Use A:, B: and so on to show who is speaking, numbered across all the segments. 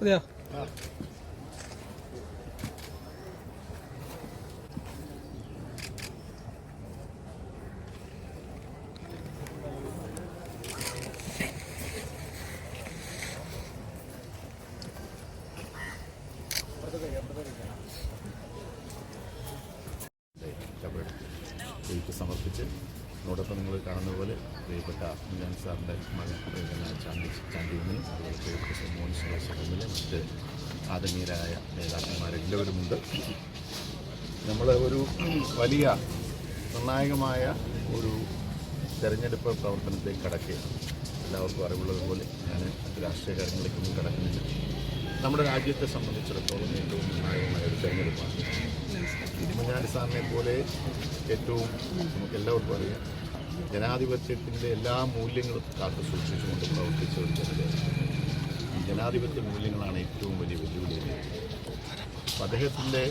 A: 어디야? 이렇게
B: 싸먹겠지? അതോടൊപ്പം നിങ്ങൾ കാണുന്ന പോലെ പ്രിയപ്പെട്ട മിലാൻ സാറിന്റെ മകൻ ചാണ്ടി ചാണ്ടിയുമ്മനും അതുപോലെ പ്രിയപ്പെട്ട മോഹൻ സുരേഷ് മറ്റ് ആദരണീയരായ നേതാക്കന്മാരെല്ലാവരുമുണ്ട് നമ്മൾ ഒരു വലിയ നിർണായകമായ ഒരു തെരഞ്ഞെടുപ്പ് പ്രവർത്തനത്തിലേക്ക് കടക്കുകയാണ്. എല്ലാവർക്കും അറിവുള്ളതുപോലെ ഞാൻ രാഷ്ട്രീയ കാര്യങ്ങളിലേക്കൊന്നും കടക്കുന്നില്ല. നമ്മുടെ രാജ്യത്തെ സംബന്ധിച്ചിടത്തോളം ഏറ്റവും നിർണായകമായ ഒരു തെരഞ്ഞെടുപ്പാണ് ഉമ്മൻചാണ്ടി സാറിനെ പോലെ ഏറ്റവും നമുക്ക് എല്ലാവർക്കും അറിയാം. ജനാധിപത്യത്തിന്റെ എല്ലാ മൂല്യങ്ങളും കാത്തു സൂക്ഷിച്ചുകൊണ്ട് പ്രവർത്തിച്ച ഒരു ജനതയാണ്. ഈ ജനാധിപത്യ മൂല്യങ്ങളാണ് ഏറ്റവും വലിയ വെല്ലുവിളി അപ്പം അദ്ദേഹത്തിന്റെ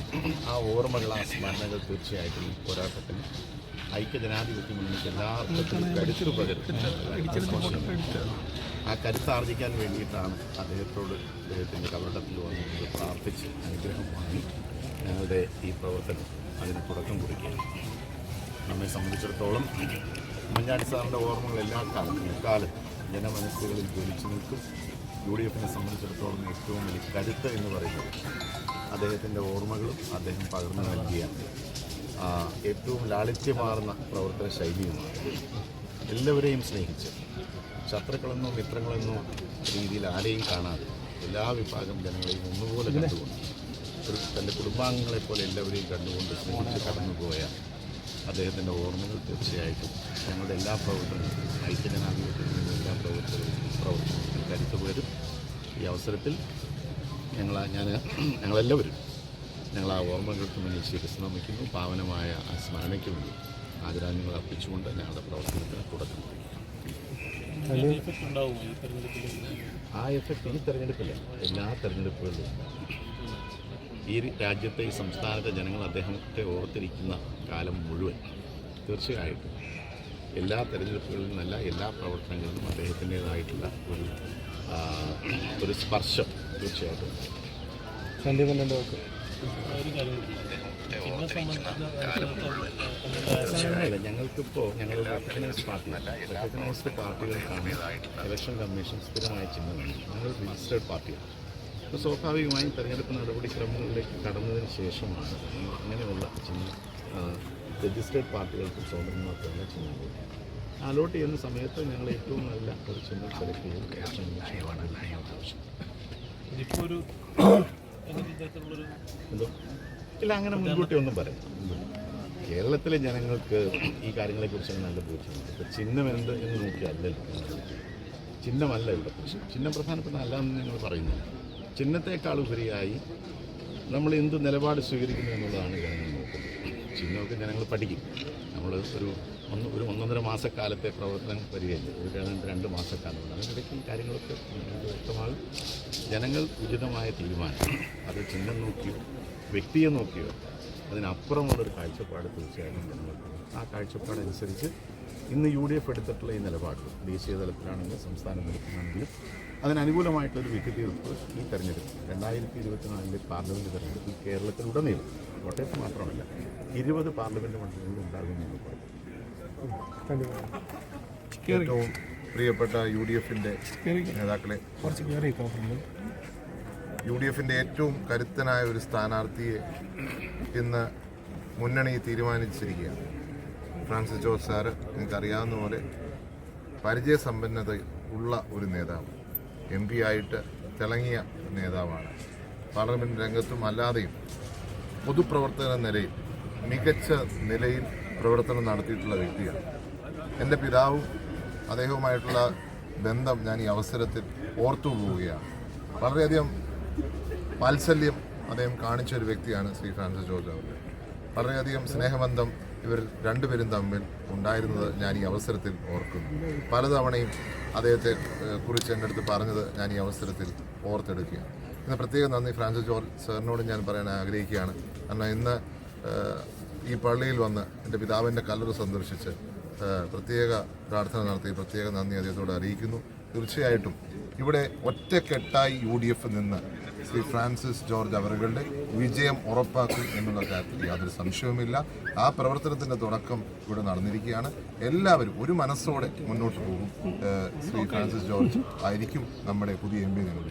B: ആ ഓർമ്മകൾ ആ സ്മരണകൾ തീർച്ചയായിട്ടും ഈ പോരാട്ടത്തിന് ഐക്യ ജനാധിപത്യ മുന്നണിക്ക് എല്ലാ അർത്ഥത്തിലും പകരും ആ കരുത്താർജിക്കാൻ വേണ്ടിയിട്ടാണ് അദ്ദേഹത്തോട് അദ്ദേഹത്തിന്റെ കബറിടത്തിൽ വന്ന് പ്രാർത്ഥിച്ച് അനുഗ്രഹം വാങ്ങി ഞങ്ങളുടെ ഈ പ്രവർത്തനം അതിന് തുടക്കം കുറിക്കുകയാണ്. നമ്മെ സംബന്ധിച്ചിടത്തോളം ഉമ്മൻചാണ്ടി സാറിന്റെ ഓർമ്മകൾ എല്ലാ കാലത്തും എക്കാലം ജനമനസ്സുകളിൽ ജ്വലിച്ചു നിൽക്കും. യു ഡി എഫിനെ സംബന്ധിച്ചിടത്തോളം ഏറ്റവും വലിയ കരുത്ത് എന്ന് പറയുന്നത് അദ്ദേഹത്തിന്റെ ഓർമ്മകളും അദ്ദേഹം പകർന്നു നൽകിയ ഏറ്റവും ലാളിത്യമാർന്ന പ്രവർത്തന ശൈലിയുമാണ്. എല്ലാവരെയും സ്നേഹിച്ച് ശത്രുക്കളെന്നോ മിത്രങ്ങളെന്നോ രീതിയിൽ ആരെയും കാണാതെ എല്ലാ വിഭാഗം ജനങ്ങളെയും ഒന്നുപോലെ കണ്ടുകൊണ്ട് തന്റെ കുടുംബാംഗങ്ങളെ പോലെ എല്ലാവരെയും കണ്ടുകൊണ്ട് സ്നേഹിച്ച് കടന്നുപോയ അദ്ദേഹത്തിന്റെ ഓർമ്മകൾ തീർച്ചയായിട്ടും ഞങ്ങളുടെ എല്ലാ പ്രവർത്തനങ്ങളും ഐക്യജനാധിപത്യത്തിന്റെ എല്ലാ പ്രവർത്തനങ്ങളും പ്രവർത്തനങ്ങളും കരുത്തു വരും ഈ അവസരത്തിൽ ഞങ്ങൾ ഞാൻ ഞങ്ങളെല്ലാവരും ഞങ്ങൾ ആ ഓർമ്മകൾക്ക് മുന്നിൽ ശിരസ് നമിക്കുന്നു പാവനമായ ആ സ്മരണയ്ക്ക് വേണ്ടി ആദരാഞ്ജലികൾ അർപ്പിച്ചുകൊണ്ട് ഞങ്ങളുടെ പ്രവർത്തനത്തിന് തുടക്കം കുറിക്കും ആ എഫക്റ്റ് ഈ തെരഞ്ഞെടുപ്പില്ല. എല്ലാ തെരഞ്ഞെടുപ്പുകളിലും. ഈ രാജ്യത്തെ ഈ സംസ്ഥാനത്തെ ജനങ്ങൾ അദ്ദേഹത്തെ ഓർത്തിരിക്കുന്ന കാലം മുഴുവൻ തീർച്ചയായിട്ടും എല്ലാ തെരഞ്ഞെടുപ്പുകളിലും നല്ല എല്ലാ പ്രവർത്തനങ്ങളിലും അദ്ദേഹത്തിന്റേതായിട്ടുള്ള ഒരു ഒരു സ്പർശം തീർച്ചയായിട്ടും. സന്ദീപന്റെ ഞങ്ങൾക്കിപ്പോൾ ഞങ്ങൾ പാർട്ടികൾക്കാണ് ഇലക്ഷൻ കമ്മീഷൻ സ്ഥിരമായി ഞങ്ങൾ രജിസ്റ്റേഡ് പാർട്ടിയാണ് അപ്പോൾ സ്വാഭാവികമായും തെരഞ്ഞെടുപ്പ് നടപടിക്രമങ്ങളിലേക്ക് കടന്നതിന് ശേഷമാണ് അങ്ങനെയുള്ള ചിഹ്നം രജിസ്റ്റേഡ് പാർട്ടികൾക്കും സ്വതന്ത്രമാക്കുള്ള ചിഹ്നം അലോട്ട് ചെയ്യുന്ന സമയത്ത് ഞങ്ങൾ ഏറ്റവും നല്ല ഒരു ചിഹ്നം സെലക്ട് ചെയ്ത് ഇലക്ഷൻ
C: ഇതിപ്പോ ഒരു
B: എന്തോ ഇല്ല അങ്ങനെ മുൻകൂട്ടി ഒന്നും പറയാം കേരളത്തിലെ ജനങ്ങൾക്ക് ഈ കാര്യങ്ങളെക്കുറിച്ച് നല്ല ബോധ്യമുണ്ട് ഇപ്പോൾ ചിഹ്നം എന്ത് എന്ന് നോക്കിയല്ലല്ലോ. ചിഹ്നമല്ല ഇവിടെ പ്രശ്നം ചിഹ്നം പ്രധാനപ്പെട്ട അല്ല എന്ന് നിങ്ങൾ പറയുന്നില്ല. ചിഹ്നത്തെക്കാൾ ഉപരിയായി നമ്മൾ എന്ത് നിലപാട് സ്വീകരിക്കുന്നു എന്നുള്ളതാണ് ജനങ്ങൾ നോക്കുന്നത്. ചിഹ്നമൊക്കെ ജനങ്ങൾ പഠിക്കും. നമ്മൾ ഒരു ഒന്ന് ഒരു ഒന്നൊന്നര മാസക്കാലത്തെ പ്രവർത്തനം വരികയില്ല. ഒരു രണ്ട് രണ്ട് മാസക്കാലമുണ്ട് അതിനിടയ്ക്ക് ഈ കാര്യങ്ങളൊക്കെ വ്യക്തമാകും. ജനങ്ങൾ ഉചിതമായ തീരുമാനം. അത് ചിഹ്നം നോക്കിയോ വ്യക്തിയെ നോക്കിയോ? അതിനപ്പുറമുള്ളൊരു കാഴ്ചപ്പാട് തീർച്ചയായിട്ടും ജനങ്ങൾക്ക് ആ കാഴ്ചപ്പാടനുസരിച്ച് ഇന്ന് യു ഡി എഫ് എടുത്തിട്ടുള്ള ഈ നിലപാട് ദേശീയ തലത്തിലാണെങ്കിലും സംസ്ഥാന തലത്തിലാണെങ്കിലും അതിനനുകൂലമായിട്ടൊരു വിധി തീർപ്പ് ഈ തെരഞ്ഞെടുപ്പ് രണ്ടായിരത്തി ഇരുപത്തിനാലിലെ പാർലമെന്റ് തെരഞ്ഞെടുപ്പിൽ കേരളത്തിലുടനീളം കോട്ടയത്ത് മാത്രമല്ല ഇരുപത് പാർലമെന്റ് മണ്ഡലങ്ങളിൽ ഉണ്ടാകുമെന്ന് പറഞ്ഞു
D: ഏറ്റവും പ്രിയപ്പെട്ട യു ഡി എഫിന്റെ നേതാക്കളെ
A: കുറച്ച് കയറി
D: യു ഡി എഫിന്റെ ഏറ്റവും കരുത്തനായ ഒരു സ്ഥാനാർത്ഥിയെ ഇന്ന് മുന്നണി തീരുമാനിച്ചിരിക്കുകയാണ്. ഫ്രാൻസിസ് ജോർജ് സാറ് എനിക്കറിയാവുന്ന പോലെ പരിചയസമ്പന്നത ഉള്ള ഒരു നേതാവ് എം പി ആയിട്ട് തിളങ്ങിയ നേതാവാണ്. പാർലമെന്റ് രംഗത്തും അല്ലാതെയും പൊതുപ്രവർത്തന നിലയിൽ മികച്ച നിലയിൽ പ്രവർത്തനം നടത്തിയിട്ടുള്ള വ്യക്തിയാണ്. എന്റെ പിതാവും അദ്ദേഹവുമായിട്ടുള്ള ബന്ധം ഞാൻ ഈ അവസരത്തിൽ ഓർത്തു പോവുകയാണ്. വളരെയധികം വാത്സല്യം അദ്ദേഹം കാണിച്ച ഒരു വ്യക്തിയാണ് ശ്രീ ഫ്രാൻസിസ് ജോർജ് അവർ വളരെയധികം സ്നേഹബന്ധം ഇവർ രണ്ടുപേരും തമ്മിൽ ഉണ്ടായിരുന്നത് ഞാൻ ഈ അവസരത്തിൽ ഓർക്കുന്നു. പലതവണയും അദ്ദേഹത്തെ കുറിച്ച് എന്റെ അടുത്ത് പറഞ്ഞത് ഞാൻ ഈ അവസരത്തിൽ ഓർത്തെടുക്കുകയാണ്. ഇന്ന് പ്രത്യേകം നന്ദി ഫ്രാൻസിസ് ജോർജ് സാറിനോട് ഞാൻ പറയാൻ ആഗ്രഹിക്കുകയാണ്. കാരണം ഇന്ന് ഈ പള്ളിയിൽ വന്ന് എന്റെ പിതാവിന്റെ കല്ലറ് സന്ദർശിച്ച് പ്രത്യേക പ്രാർത്ഥന നടത്തി പ്രത്യേക നന്ദി അദ്ദേഹത്തോട് അറിയിക്കുന്നു. തീർച്ചയായിട്ടും. ഇവിടെ ഒറ്റക്കെട്ടായി യു ഡി എഫ് നിന്ന് ശ്രീ ഫ്രാൻസിസ് ജോർജ് അവറുകളുടെ വിജയം ഉറപ്പാക്കും എന്നുള്ള കാര്യത്തിൽ യാതൊരു സംശയവുമില്ല. ആ പ്രവർത്തനത്തിന്റെ തുടക്കം ഇവിടെ നടന്നിരിക്കുകയാണ്. എല്ലാവരും ഒരു മനസ്സോടെ മുന്നോട്ട് പോകും. ശ്രീ ഫ്രാൻസിസ് ജോർജ് ആയിരിക്കും നമ്മുടെ പുതിയ എം പി ഞങ്ങൾ